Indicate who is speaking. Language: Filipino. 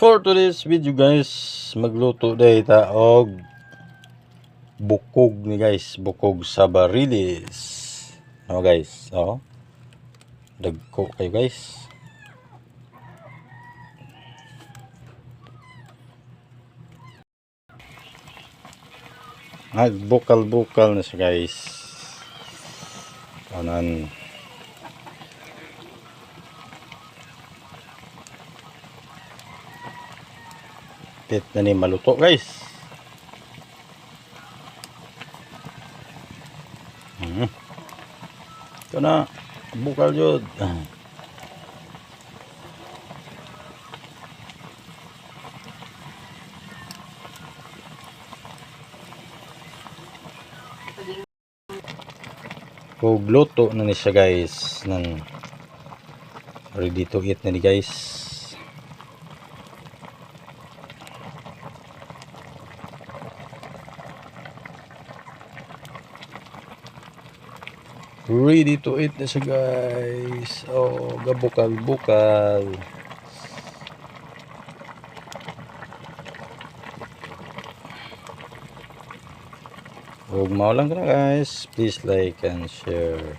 Speaker 1: For today's video guys, magluto day ta og bukog ni guys, bukog sa barilis. No guys, oh. Dagko kayo guys. Nagbukal-bukal na siya guys. Kanan. Pit na ni maluto guys. Hmm. Ito na. Bukal jud. Ah. Kung luto na ni siya guys. Nang ready to eat na ni guys. Ready to eat na siya guys. Oh, gabukal-bukal. Huwag maulang ka na guys. Please like and share.